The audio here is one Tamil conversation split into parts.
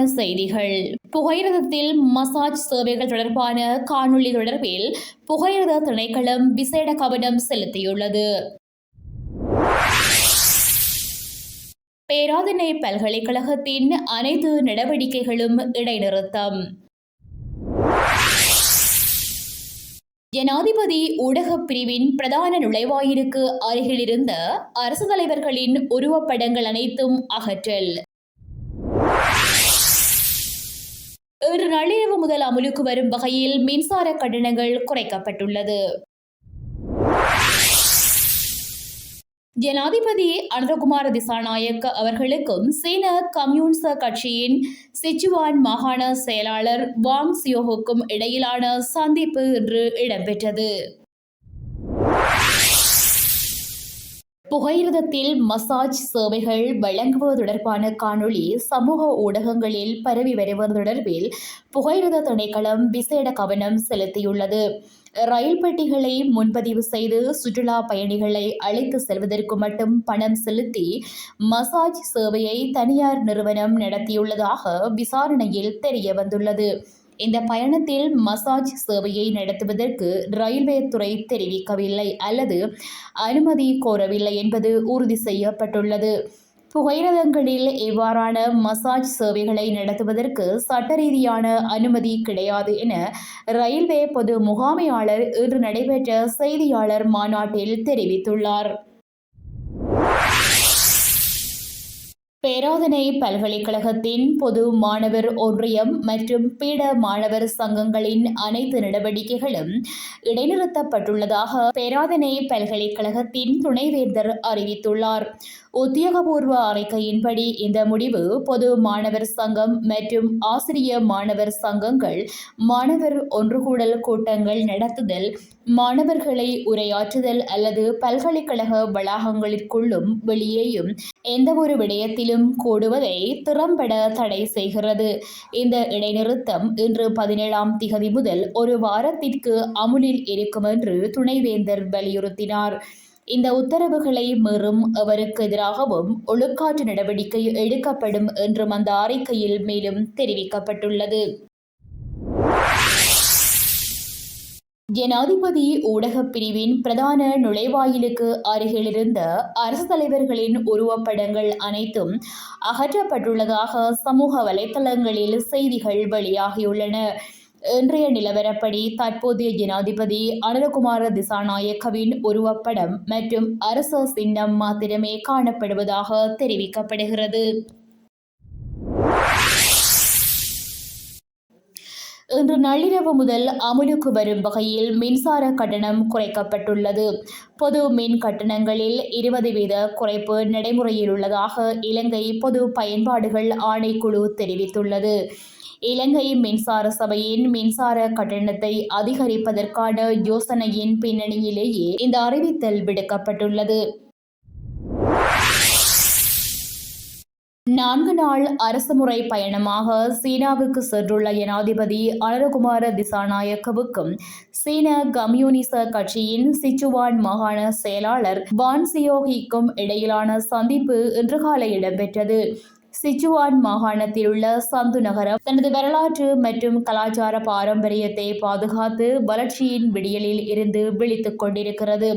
செய்திகள். புகையிரதத்தில் மசாஜ் சேவைகள் தொடர்பான காணொளி தொடர்பில் புகையிரத திணைக்களம் விசேட கவனம் செலுத்தியுள்ளது. பேராதனை பல்கலைக்கழகத்தின் அனைத்து நடவடிக்கைகளும் இடைநிறுத்தம். ஜனாதிபதி ஊடகப் பிரிவின் பிரதான நுழைவாயிலுக்கு அருகிலிருந்த அரசு தலைவர்களின் உருவப்படங்கள் அனைத்தும் அகற்றல். இன்று நள்ளிரவு முதல் அமுலுக்கு வரும் வகையில் மின்சார கட்டணங்கள் குறைக்கப்பட்டுள்ளது. ஜனாதிபதி அனந்தகுமார திசாநாயக்க அவர்களுக்கும் சீன கம்யூனிச கட்சியின் சிச்சுவான் மாகாண செயலாளர் வாங் சியோஹுக்கும் இடையிலான சந்திப்பு இன்று இடம்பெற்றது. புகையிரதத்தில் மசாஜ் சேவைகள் வழங்குவது தொடர்பான காணொளி சமூக ஊடகங்களில் பரவி வருவது தொடர்பில் புகையிரத திணைக்களம் விசேட கவனம் செலுத்தியுள்ளது. ரயில் பெட்டிகளை முன்பதிவு செய்து சுற்றுலா பயணிகளை அழைத்து செல்வதற்கு மட்டும் பணம் செலுத்தி மசாஜ் சேவையை தனியார் நிறுவனம் நடத்தியுள்ளதாக விசாரணையில் தெரிய வந்துள்ளது. இந்த பயணத்தில் மசாஜ் சேவையை நடத்துவதற்கு ரயில்வே துறை தெரிவிக்கவில்லை அல்லது அனுமதி கோரவில்லை என்பது உறுதி செய்யப்பட்டுள்ளது. புகையிரதங்களில் இவ்வாறான மசாஜ் சேவைகளை நடத்துவதற்கு சட்ட ரீதியான அனுமதி கிடையாது என ரயில்வே பொது முகாமையாளர் இன்று நடைபெற்ற செய்தியாளர் மாநாட்டில் தெரிவித்துள்ளார். பேராதனை பல்கலைக்கழகத்தின் பொது மாணவர் ஒன்றியம் மற்றும் பீட மாணவர் சங்கங்களின் அனைத்து நடவடிக்கைகளும் இடைநிறுத்தப்பட்டுள்ளதாக பேராதனை பல்கலைக்கழகத்தின் துணைவேந்தர் அறிவித்துள்ளார். உத்தியோகபூர்வ அறிக்கையின்படி இந்த முடிவு பொது மாணவர் சங்கம் மற்றும் ஆசிரிய மாணவர் சங்கங்கள் மாணவர் ஒன்றுகூடல் கூட்டங்கள் நடத்துதல் மாணவர்களை உரையாற்றுதல் அல்லது பல்கலைக்கழக வளாகங்களிற்குள்ளும் வெளியேயும் எந்தவொரு விடயத்திலும் கூடுவதை திறம்பட தடை செய்கிறது. இந்த இடைநிறுத்தம் இன்று பதினேழாம் திகதி முதல் ஒரு வாரத்திற்கு அமுலில் இருக்கும் என்று துணைவேந்தர் வலியுறுத்தினார். இந்த உத்தரவுகளை மீறும் அவருக்கு எதிராகவும் ஒழுக்காற்று நடவடிக்கை எடுக்கப்படும் என்றும் அந்த அறிக்கையில் மேலும் தெரிவிக்கப்பட்டுள்ளது. ஜனாதிபதி ஊடகப் பிரிவின் பிரதான நுழைவாயிலுக்கு அருகிலிருந்த அரசு தலைவர்களின் உருவப்படங்கள் அனைத்தும் அகற்றப்பட்டுள்ளதாக சமூக வலைதளங்களில் செய்திகள் வெளியாகியுள்ளன. இன்றைய நிலவரப்படி தற்போதைய ஜனாதிபதி அனுரகுமார திசாநாயக்கவின் உருவப்படம் மற்றும் அரச சின்னம் மாத்திரமே காணப்படுவதாக தெரிவிக்கப்படுகிறது. இன்று நள்ளிரவு முதல் அமுலுக்கு வரும் வகையில் மின்சார கட்டணம் குறைக்கப்பட்டுள்ளது. பொது மின் கட்டணங்களில் இருபது வீத குறைப்பு நடைமுறையில் உள்ளதாக இலங்கை பொது பயன்பாடுகள் ஆணைக்குழு தெரிவித்துள்ளது. இலங்கை மின்சார சபையின் மின்சார கட்டணத்தை அதிகரிப்பதற்கான யோசனையின் பின்னணியிலேயே இந்த அறிவித்தல் விடுக்கப்பட்டுள்ளது. நான்கு நாள் அரசுமுறை பயணமாக சீனாவுக்கு சென்றுள்ள ஜனாதிபதி அலரகுமார திசாநாயக்கவுக்கும் சீன கம்யூனிச கட்சியின் சிச்சுவான் மாகாண செயலாளர் வான் சியோகிக்கும் இடையிலான சந்திப்பு இன்று காலை இடம்பெற்றது. சிச்சுவான் மாகாணத்தில் உள்ள சந்து நகரம் தனது வரலாற்று மற்றும் கலாச்சார பாரம்பரியத்தை பாதுகாத்து வளர்ச்சியின் விடியலில் இருந்து விழித்துக் கொண்டிருக்கிறது.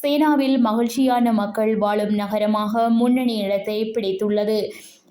சீனாவில் மகிழ்ச்சியான மக்கள் வாழும் நகரமாக முன்னணி இடத்தை பிடித்துள்ளது.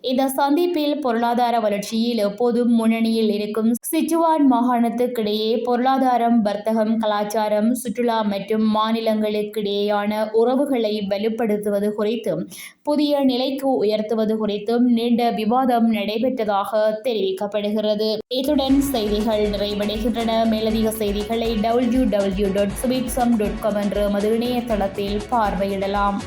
இந்த சந்திப்பில் பொருளாதார வளர்ச்சியில் எப்போதும் முன்னணியில் இருக்கும் சிச்சுவான் மாகாணத்துக்கிடையே பொருளாதாரம் வர்த்தகம் கலாச்சாரம் சுற்றுலா மற்றும் மாநிலங்களுக்கிடையேயான உறவுகளை வலுப்படுத்துவது குறித்தும் புதிய நிலைக்கு உயர்த்துவது குறித்தும் நீண்ட விவாதம் நடைபெற்றதாக தெரிவிக்கப்படுகிறது. இத்துடன் செய்திகள் நிறைவடைகின்றன. மேலதிக செய்திகளை W W dot Subiksham dot com என்ற மது இணையதளத்தில் பார்வையிடலாம்.